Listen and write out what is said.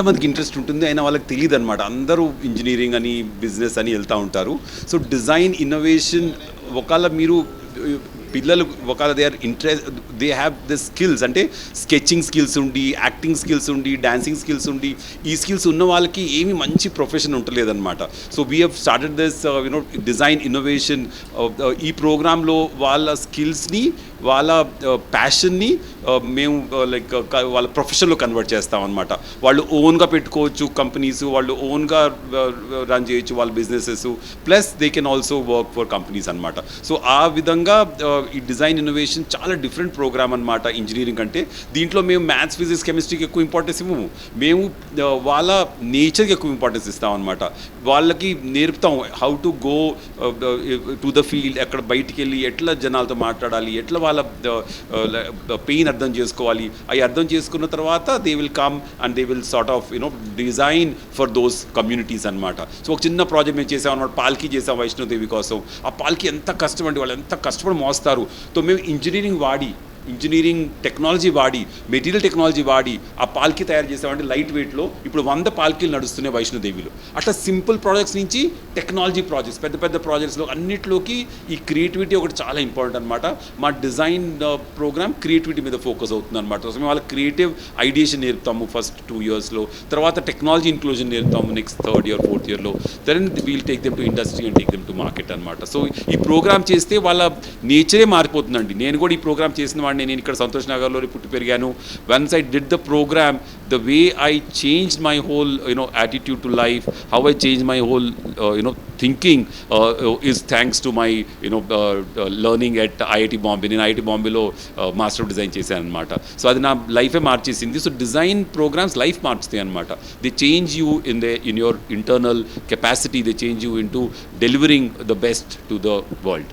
చాలామందికి ఇంట్రెస్ట్ ఉంటుంది అయినా వాళ్ళకి తెలియదు అనమాట అందరూ ఇంజనీరింగ్ అని బిజినెస్ అని వెళ్తూ ఉంటారు. సో డిజైన్ ఇన్నోవేషన్ ఒకవేళ మీరు పిల్లలు ఒకవేళ they are interest they have the skills అంటే స్కెచింగ్ స్కిల్స్ ఉండి యాక్టింగ్ స్కిల్స్ ఉండి డాన్సింగ్ స్కిల్స్ ఉండి ఈ స్కిల్స్ ఉన్న వాళ్ళకి ఏమి మంచి profession ఉండలేదన్నమాట. So we have started this you know design innovation ఈ ప్రోగ్రాంలో వాళ్ళ స్కిల్స్ని వాళ్ళ uh, ప్యాషన్ని uh, మేము uh, లైక్ వాళ్ళ ప్రొఫెషన్లో కన్వర్ట్ చేస్తాం అనమాట వాళ్ళు ఓన్గా పెట్టుకోవచ్చు కంపెనీస్ వాళ్ళు ఓన్గా రన్ చేయొచ్చు వాళ్ళ businesses plus they can also work for companies అనమాట సో ఆ విధంగా ఈ డిజైన్ ఇన్నోవేషన్ చాలా డిఫరెంట్ ప్రోగ్రామ్ అనమాట ఇంజనీరింగ్ అంటే దీంట్లో మేము మ్యాథ్స్ ఫిజిక్స్ కెమిస్ట్రీకి ఎక్కువ ఇంపార్టెన్స్ ఇవ్వము. మేము వాళ్ళ నేచర్కి ఎక్కువ ఇంపార్టెన్స్ ఇస్తాం అనమాట వాళ్ళకి నేర్పుతాం how to go to the field ఎక్కడ బయటికి వెళ్ళి ఎట్లా జనాలతో మాట్లాడాలి ఎట్లా వాళ్ళ పెయిన్ అర్థం చేసుకోవాలి. అవి అర్థం చేసుకున్న తర్వాత they will come and they will sort of you know design for those communities అనమాట సో ఒక చిన్న ప్రాజెక్ట్ మేము చేసాం అనమాట పాల్కి చేసాం వైష్ణోదేవి కోసం. ఆ పాల్కి ఎంత కష్టం అండి వాళ్ళు ఎంత కష్టపడి మోస్తారు. సో మేము ఇంజనీరింగ్ వాడి ఇంజనీరింగ్ టెక్నాలజీ వాడి మెటీరియల్ టెక్నాలజీ వాడి ఆ పాల్కి తయారు చేసామంటే లైట్ వెయిట్లో ఇప్పుడు వంద పాల్కీలు నడుస్తున్నాయి వైష్ణోదేవిలో. అట్లా సింపుల్ ప్రాజెక్ట్స్ నుంచి టెక్నాలజీ ప్రాజెక్ట్స్ పెద్ద పెద్ద ప్రాజెక్ట్స్లో అన్నిట్లోకి ఈ క్రియేటివిటీ ఒకటి చాలా ఇంపార్టెంట్ అనమాట మా డిజైన్ ప్రోగ్రామ్ క్రియేటివిటీ మీద ఫోకస్ అవుతుంది అనమాట సో మేము వాళ్ళ క్రియేటివ్ ఐడియేషన్ నేర్పుతాము ఫస్ట్ టూ ఇయర్స్లో. తర్వాత టెక్నాలజీ ఇన్క్లూజన్ నేర్పుతాము నెక్స్ట్ థర్డ్ ఇయర్ ఫోర్త్ ఇయర్లో. Then we'll take them to industry and take them to market అనమాట సో ఈ ప్రోగ్రామ్ చేస్తే వాళ్ళ నేచరే మారిపోతుందండి. నేను కూడా ఈ ప్రోగ్రామ్ చేసిన వాడిని నేను ఇక్కడ సంతోష్ నగర్లో పుట్టి పెరిగాను. Once I did the program the way I change my whole you know attitude to life how I change my whole you know thinking is thanks to my you know learning at IIT Bombay నేను IIT బాంబేలో master design చేశాను అనమాట so అది నా లైఫే మార్చేసింది. So design programs life మార్చుతాయి అనమాట they change you in the in your internal capacity they change you in to delivering the best to the world